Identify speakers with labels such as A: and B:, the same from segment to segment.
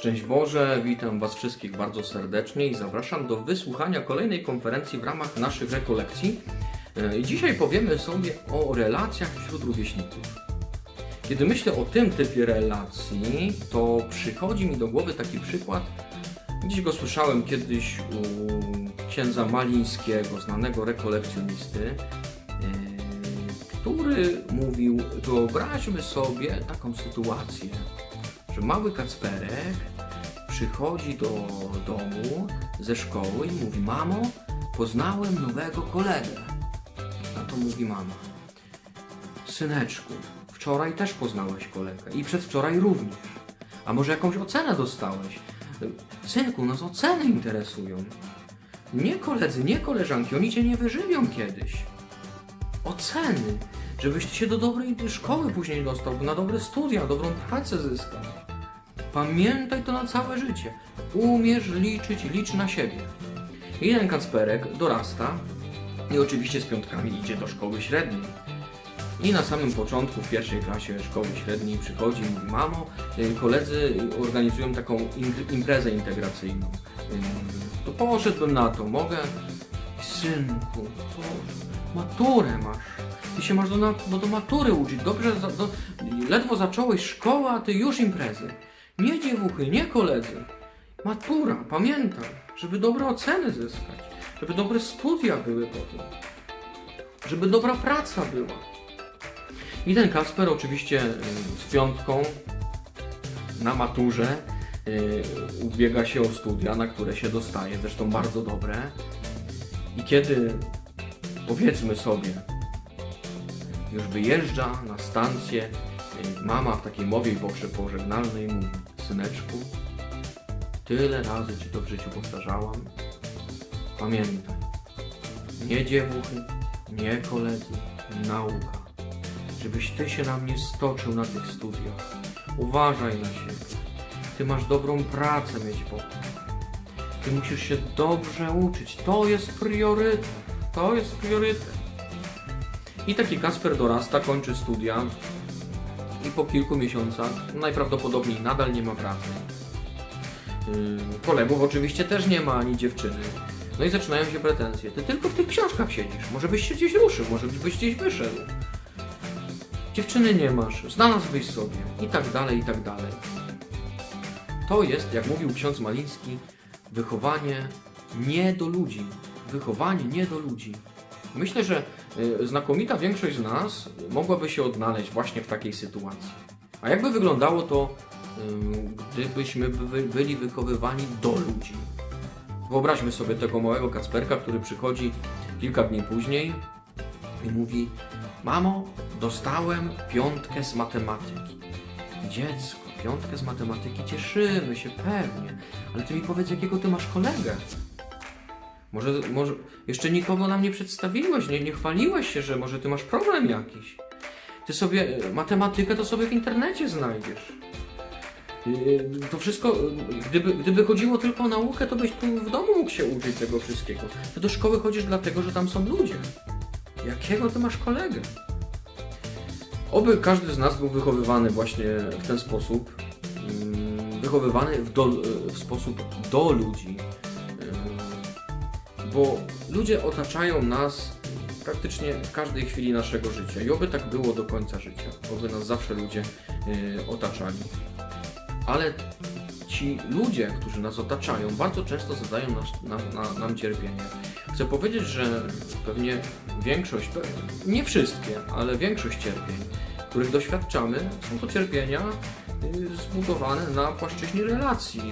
A: Szczęść Boże, witam Was wszystkich bardzo serdecznie i zapraszam do wysłuchania kolejnej konferencji w ramach naszych rekolekcji. E, dzisiaj powiemy sobie o relacjach wśród rówieśników. Kiedy myślę o tym typie relacji, to przychodzi mi do głowy taki przykład. Gdzieś go słyszałem kiedyś u księdza Malińskiego, znanego rekolekcjonisty, e, który mówił: Wyobraźmy sobie taką sytuację, że mały Kacperek przychodzi do domu ze szkoły i mówi: Mamo, poznałem nowego kolegę. Na to mówi mama: Syneczku, wczoraj też poznałeś kolegę i przedwczoraj również. A może jakąś ocenę dostałeś? Synku, nas oceny interesują. Nie koledzy, nie koleżanki, oni cię nie wyżywią kiedyś. Oceny, żebyś ty się do dobrej szkoły później dostał, na dobre studia, dobrą pracę zyskał. Pamiętaj to na całe życie. Umiesz liczyć, licz na siebie. Ten Kacperek dorasta i oczywiście z piątkami idzie do szkoły średniej. I na samym początku, w pierwszej klasie szkoły średniej przychodzi i mamo, y, koledzy organizują taką im- imprezę integracyjną. Y, To poszedłbym na to, mogę? Synku, maturę masz. Ty się masz do, do, matury uczyć. Dobrze, do, ledwo zacząłeś szkołę, a ty już imprezy. Nie dziewuchy, nie koledzy. Matura, pamiętaj, żeby dobre oceny zyskać, żeby dobre studia były potem, żeby dobra praca była. I ten Kasper oczywiście z piątką na maturze y, ubiega się o studia, na które się dostaje, zresztą bardzo dobre. I kiedy powiedzmy sobie, już wyjeżdża na stację, y, mama w takiej mowie pożegnalnej mówi, syneczku, tyle razy ci to w życiu powtarzałam, pamiętaj, nie dziewuchy, nie koledzy, nauka, żebyś ty się na mnie stoczył na tych studiach, uważaj na siebie, ty masz dobrą pracę mieć potem, ty musisz się dobrze uczyć, to jest priorytet, to jest priorytet. I taki Kasper dorasta, kończy studia i po kilku miesiącach najprawdopodobniej nadal nie ma pracy. Yy, Kolegów oczywiście też nie ma, ani dziewczyny. No i zaczynają się pretensje. Ty tylko w tych książkach siedzisz, może byś się gdzieś ruszył, może byś gdzieś wyszedł. Dziewczyny nie masz, znalazłbyś sobie i tak dalej, i tak dalej. To jest, jak mówił ksiądz Maliński, wychowanie nie do ludzi. Wychowanie nie do ludzi. Myślę, że y, znakomita większość z nas mogłaby się odnaleźć właśnie w takiej sytuacji. A jakby wyglądało to, gdybyśmy by, byli wychowywani do ludzi? Wyobraźmy sobie tego małego Kacperka, który przychodzi kilka dni później i mówi: Mamo, dostałem piątkę z matematyki. Dziecko, piątkę z matematyki, cieszymy się pewnie, ale ty mi powiedz, jakiego ty masz kolegę? Może, może jeszcze nikogo nam nie przedstawiłeś, nie, nie chwaliłeś się, że może ty masz problem jakiś. Ty sobie e, matematykę to sobie w internecie znajdziesz. Yy, To wszystko, gdyby, gdyby chodziło tylko o naukę, to byś tu w domu mógł się uczyć tego wszystkiego. Ty do szkoły chodzisz dlatego, że tam są ludzie. Jakiego ty masz kolegę? Oby każdy z nas był wychowywany właśnie w ten sposób. mm, Wychowywany w, do, w sposób do ludzi. Bo ludzie otaczają nas praktycznie w każdej chwili naszego życia. I oby tak było do końca życia. Oby nas zawsze ludzie yy, otaczali. Ale ci ludzie, którzy nas otaczają, bardzo często zadają nas, na, na, nam cierpienie. Chcę powiedzieć, że pewnie większość, nie wszystkie, ale większość cierpień, których doświadczamy, są to cierpienia y, zbudowane na płaszczyźnie relacji,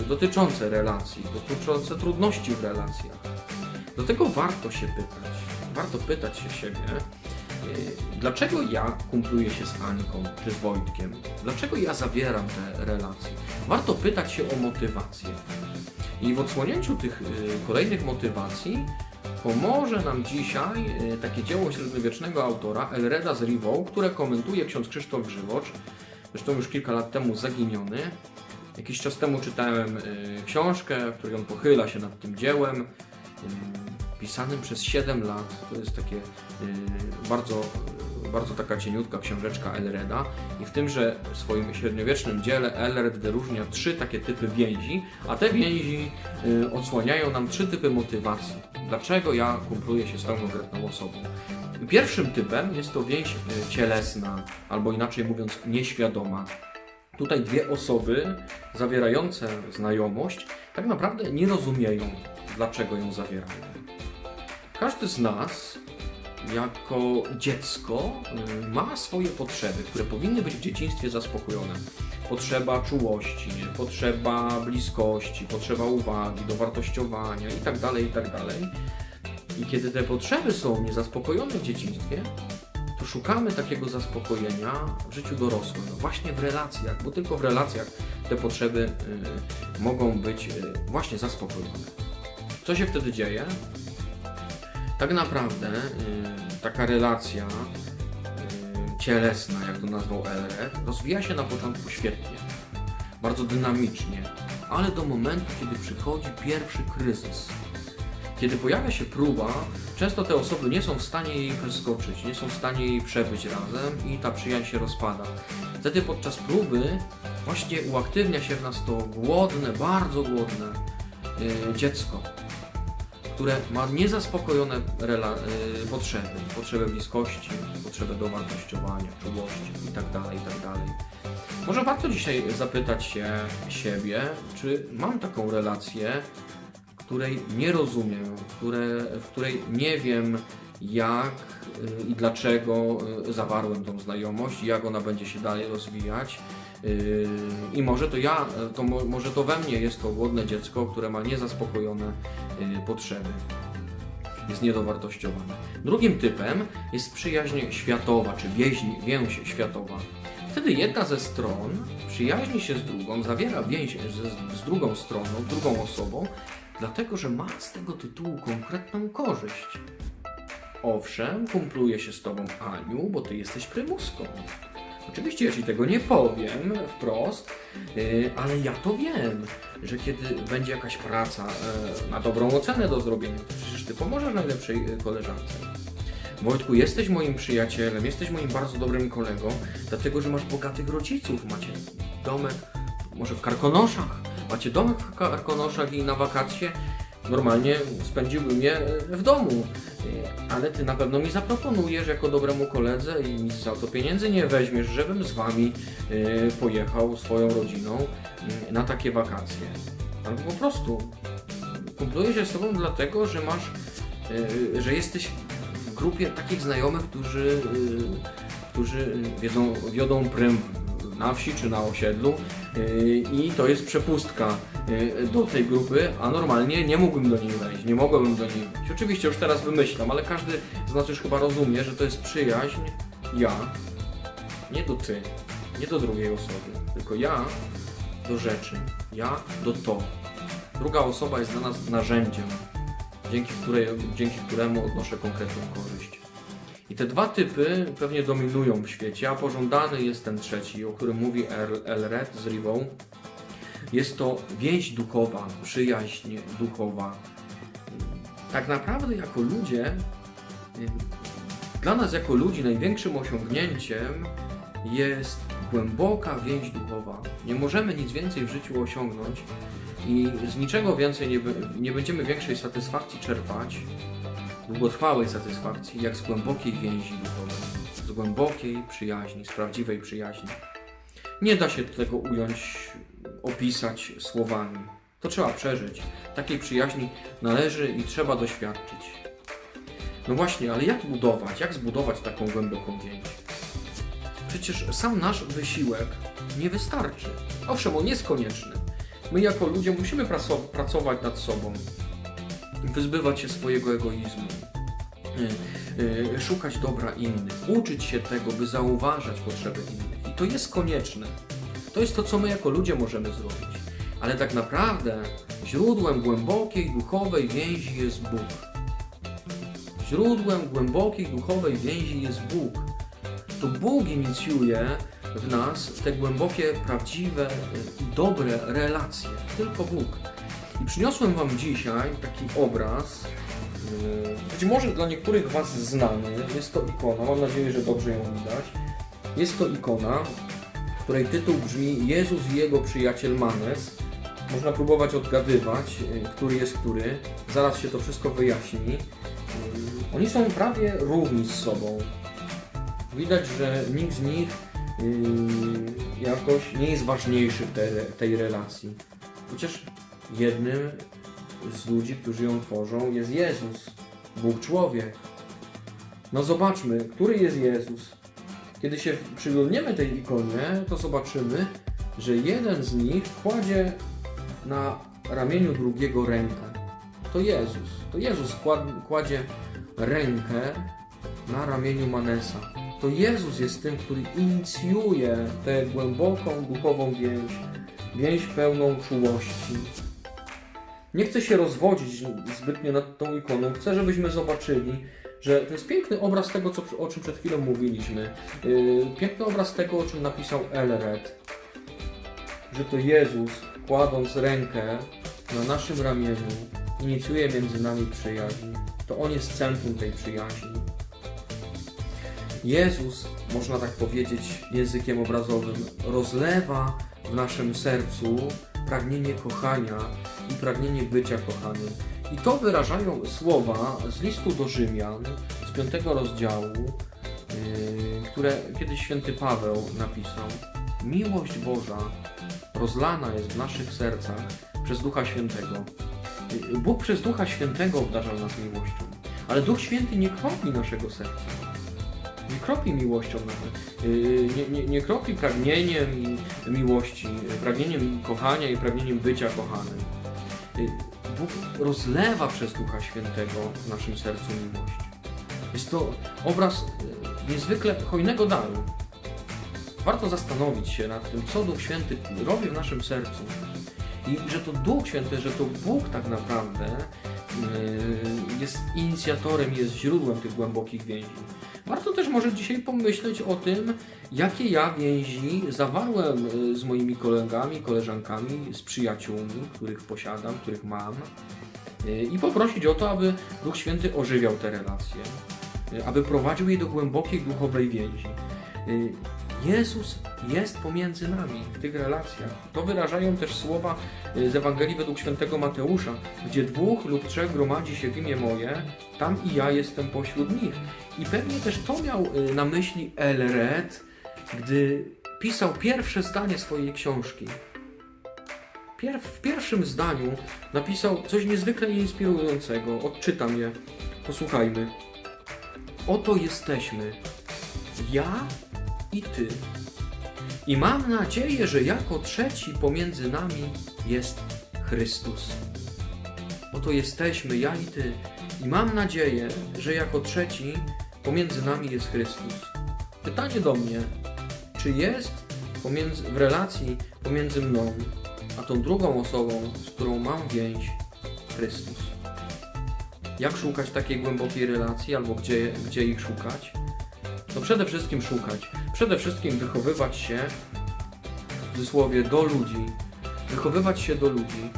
A: y, dotyczące relacji, dotyczące trudności w relacjach. Dlatego warto się pytać, warto pytać się siebie, y, dlaczego ja kumpluję się z Anką czy z Wojtkiem? Dlaczego ja zawieram te relacje? Warto pytać się o motywację. I w odsłonięciu tych y, kolejnych motywacji pomoże nam dzisiaj y, takie dzieło średniowiecznego autora Elreda z Rivaux, które komentuje ksiądz Krzysztof Grzywocz, zresztą już kilka lat temu zaginiony. Jakiś czas temu czytałem książkę, w której on pochyla się nad tym dziełem. Pisanym przez 7 lat. To jest takie y, bardzo, bardzo taka cieniutka książeczka Elreda i w tymże swoim średniowiecznym dziele Elred wyróżnia trzy takie typy więzi, a te więzi y, odsłaniają nam trzy typy motywacji. Dlaczego ja kumpluję się z tą konkretną osobą? Pierwszym typem jest to więź y, cielesna, albo inaczej mówiąc nieświadoma. Tutaj dwie osoby zawierające znajomość tak naprawdę nie rozumieją, dlaczego ją zawierają. Każdy z nas, jako dziecko, y, ma swoje potrzeby, które powinny być w dzieciństwie zaspokojone. Potrzeba czułości, potrzeba bliskości, potrzeba uwagi, dowartościowania itd. itd. I kiedy te potrzeby są niezaspokojone w dzieciństwie, to szukamy takiego zaspokojenia w życiu dorosłym, no właśnie w relacjach, bo tylko w relacjach te potrzeby y, mogą być y, właśnie zaspokojone. Co się wtedy dzieje? Tak naprawdę y, taka relacja y, cielesna, jak to nazwał Elred, rozwija się na początku świetnie, bardzo dynamicznie, ale do momentu, kiedy przychodzi pierwszy kryzys, kiedy pojawia się próba, często te osoby nie są w stanie jej przeskoczyć, nie są w stanie jej przebyć razem i ta przyjaźń się rozpada. Wtedy podczas próby właśnie uaktywnia się w nas to głodne, bardzo głodne yy, dziecko, które ma niezaspokojone yy, potrzeby, potrzebę bliskości, potrzebę dowartościowania, czułości itd., itd. Może warto dzisiaj zapytać się siebie, czy mam taką relację, której nie rozumiem, które, w której nie wiem jak y, i dlaczego y, zawarłem tą znajomość, jak ona będzie się dalej rozwijać. Y, I może to ja, to mo, może to we mnie jest to głodne dziecko, które ma niezaspokojone y, potrzeby. Jest niedowartościowane. Drugim typem jest przyjaźń światowa, czy więź, więź światowa. Wtedy jedna ze stron przyjaźni się z drugą, zawiera więź z, z drugą stroną, drugą osobą, dlatego że ma z tego tytułu konkretną korzyść. Owszem, kumpluje się z tobą Aniu, bo ty jesteś prymuską. Oczywiście ci tego nie powiem wprost, yy, ale ja to wiem, że kiedy będzie jakaś praca yy, na dobrą ocenę do zrobienia, to przecież ty pomożesz najlepszej yy, koleżance. Wojtku, jesteś moim przyjacielem, jesteś moim bardzo dobrym kolegą, dlatego że masz bogatych rodziców, macie domek, może w Karkonoszach, macie domek w Karkonoszach i na wakacje normalnie spędziłbym je w domu, E, ale ty na pewno mi zaproponujesz jako dobremu koledze i nic za to pieniędzy nie weźmiesz, żebym z wami e, pojechał swoją rodziną e, na takie wakacje. Albo po prostu kumpluję się z tobą dlatego, że masz, e, że jesteś w grupie takich znajomych, którzy, e, którzy wiedzą, wiodą prym na wsi czy na osiedlu i to jest przepustka do tej grupy, a normalnie nie mógłbym do niej wejść, nie mogłabym do niej wejść. Oczywiście już teraz wymyślam, ale każdy z nas już chyba rozumie, że to jest przyjaźń ja, nie do ty, nie do drugiej osoby, tylko ja do rzeczy, ja do to. Druga osoba jest dla nas narzędziem, dzięki, której, dzięki któremu odnoszę konkretną korzyść. I te dwa typy pewnie dominują w świecie, a pożądany jest ten trzeci, o którym mówi El- Elred z Rivą. Jest to więź duchowa, przyjaźń duchowa. Tak naprawdę jako ludzie, dla nas jako ludzi największym osiągnięciem jest głęboka więź duchowa. Nie możemy nic więcej w życiu osiągnąć i z niczego więcej nie, nie będziemy większej satysfakcji czerpać, długotrwałej satysfakcji, jak z głębokiej więzi duchowej, z głębokiej przyjaźni, z prawdziwej przyjaźni. Nie da się tego ująć, opisać słowami. To trzeba przeżyć. Takiej przyjaźni należy i trzeba doświadczyć. No właśnie, ale jak budować, jak zbudować taką głęboką więź? Przecież sam nasz wysiłek nie wystarczy. Owszem, on jest konieczny. My jako ludzie musimy pracować nad sobą, wyzbywać się swojego egoizmu, y, y, szukać dobra innych, uczyć się tego, by zauważać potrzeby innych. To jest konieczne. To jest to, co my jako ludzie możemy zrobić. Ale tak naprawdę źródłem głębokiej duchowej więzi jest Bóg. Źródłem głębokiej duchowej więzi jest Bóg. To Bóg inicjuje w nas te głębokie, prawdziwe i dobre relacje. Tylko Bóg. I przyniosłem Wam dzisiaj taki obraz Być może dla niektórych Was znany jest to ikona, mam nadzieję, że dobrze ją widać. Jest to ikona, której tytuł brzmi Jezus i jego przyjaciel Manes. Można próbować odgadywać, y, który jest który. Zaraz się to wszystko wyjaśni. Y, Oni są prawie równi z sobą. Widać, że nikt z nich y, jakoś nie jest ważniejszy w tej relacji. Chociaż jednym z ludzi, którzy ją tworzą, jest Jezus, Bóg człowiek. No zobaczmy, który jest Jezus. Kiedy się przyglądniemy tej ikonie, to zobaczymy, że jeden z nich kładzie na ramieniu drugiego rękę. To Jezus. To Jezus kład- kładzie rękę na ramieniu Manesa. To Jezus jest tym, który inicjuje tę głęboką duchową więź, więź pełną czułości. Nie chcę się rozwodzić zbytnio nad tą ikoną. Chcę, żebyśmy zobaczyli, że to jest piękny obraz tego, co, o czym przed chwilą mówiliśmy. Yy, piękny obraz tego, o czym napisał Elred. Że to Jezus, kładąc rękę na naszym ramieniu, inicjuje między nami przyjaźń. To On jest centrum tej przyjaźni. Jezus, można tak powiedzieć językiem obrazowym, rozlewa w naszym sercu pragnienie kochania i pragnienie bycia kochanym. I to wyrażają słowa z listu do Rzymian z piątego rozdziału, yy, które kiedyś święty Paweł napisał. Miłość Boża rozlana jest w naszych sercach przez Ducha Świętego. Yy, Bóg przez Ducha Świętego obdarza nas miłością, ale Duch Święty nie kropi naszego serca. Nie kropi miłością. Yy, Nie, nie, nie kropi pragnieniem miłości, pragnieniem kochania i pragnieniem bycia kochanym. Bóg rozlewa przez Ducha Świętego w naszym sercu miłość. Jest to obraz yy, niezwykle hojnego daru. Warto zastanowić się nad tym, co Duch Święty robi w naszym sercu. I że to Duch Święty, że to Bóg tak naprawdę yy, jest inicjatorem, jest źródłem tych głębokich więzi. Też może dzisiaj pomyśleć o tym, jakie ja więzi zawarłem y, z moimi kolegami, koleżankami, z przyjaciółmi, których posiadam, których mam y, i poprosić o to, aby Duch Święty ożywiał te relacje, y, aby prowadził je do głębokiej duchowej więzi. Jezus jest pomiędzy nami w tych relacjach. To wyrażają też słowa y, z Ewangelii według świętego Mateusza, gdzie dwóch lub trzech gromadzi się w imię moje, tam i ja jestem pośród nich. I pewnie też to miał y, na myśli Elred, gdy pisał pierwsze zdanie swojej książki. Pier w pierwszym zdaniu napisał coś niezwykle inspirującego. Odczytam je. Posłuchajmy. Oto jesteśmy. Ja i ty. I mam nadzieję, że jako trzeci pomiędzy nami jest Chrystus. Oto jesteśmy, ja i ty. I mam nadzieję, że jako trzeci pomiędzy nami jest Chrystus. Pytanie do mnie, czy jest pomiędzy, w relacji pomiędzy mną a tą drugą osobą, z którą mam więź, Chrystus? Jak szukać takiej głębokiej relacji, albo gdzie, gdzie ich szukać? No przede wszystkim szukać. Przede wszystkim wychowywać się, w cudzysłowie, do ludzi. Wychowywać się do ludzi.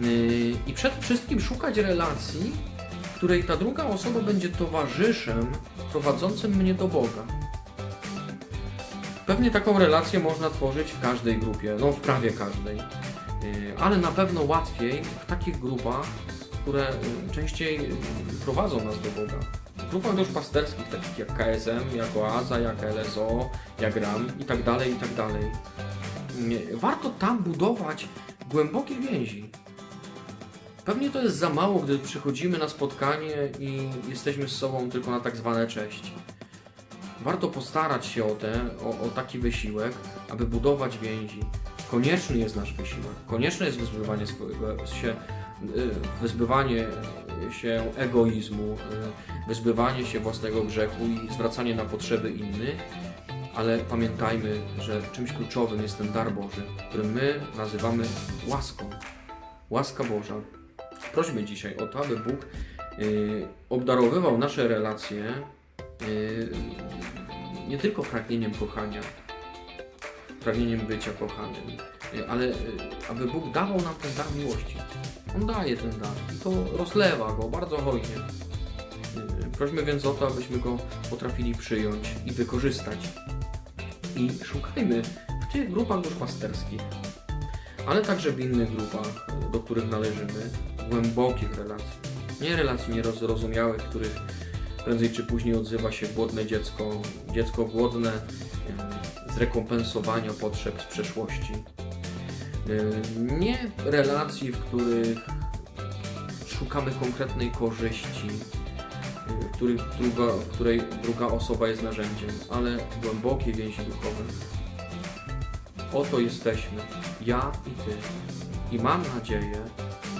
A: Yy, I przede wszystkim szukać relacji, w której ta druga osoba będzie towarzyszem prowadzącym mnie do Boga. Pewnie taką relację można tworzyć w każdej grupie, no w prawie każdej. Yy, Ale na pewno łatwiej w takich grupach, które yy, częściej yy, prowadzą nas do Boga. Grupach duszpasterskich, takich jak KSM, jak Oaza, jak LSO, jak RAM i tak dalej, i tak dalej. Warto tam budować głębokie więzi. Pewnie to jest za mało, gdy przychodzimy na spotkanie i jesteśmy z sobą tylko na tak zwane cześć. Warto postarać się o, te, o, o taki wysiłek, aby budować więzi. Konieczny jest nasz wysiłek. Konieczne jest wyzbywanie się, y, wyzbywanie się egoizmu, y, wyzbywanie się własnego grzechu i zwracanie na potrzeby innych. Ale pamiętajmy, że czymś kluczowym jest ten dar Boży, który my nazywamy łaską. Łaska Boża. Prośmy dzisiaj o to, aby Bóg y, obdarowywał nasze relacje nie tylko pragnieniem kochania, pragnieniem bycia kochanym, ale y, aby Bóg dawał nam ten dar miłości. On daje ten dar i to rozlewa go bardzo hojnie. Y, Prośmy więc o to, abyśmy go potrafili przyjąć i wykorzystać. I szukajmy w tych grupach duszpasterskich, ale także w innych grupach, do których należymy, głębokich relacji. Nie relacji niezrozumiałych, w których prędzej czy później odzywa się głodne dziecko, dziecko głodne zrekompensowania potrzeb z przeszłości. Y, Nie relacji, w których szukamy konkretnej korzyści, y, w których druga, której druga osoba jest narzędziem, ale głębokie więzi duchowe. Oto jesteśmy, ja i Ty. I mam nadzieję,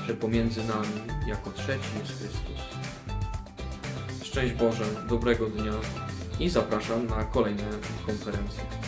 A: że pomiędzy nami, jako trzeci jest Chrystus. Szczęść Boże, dobrego dnia i zapraszam na kolejne konferencje.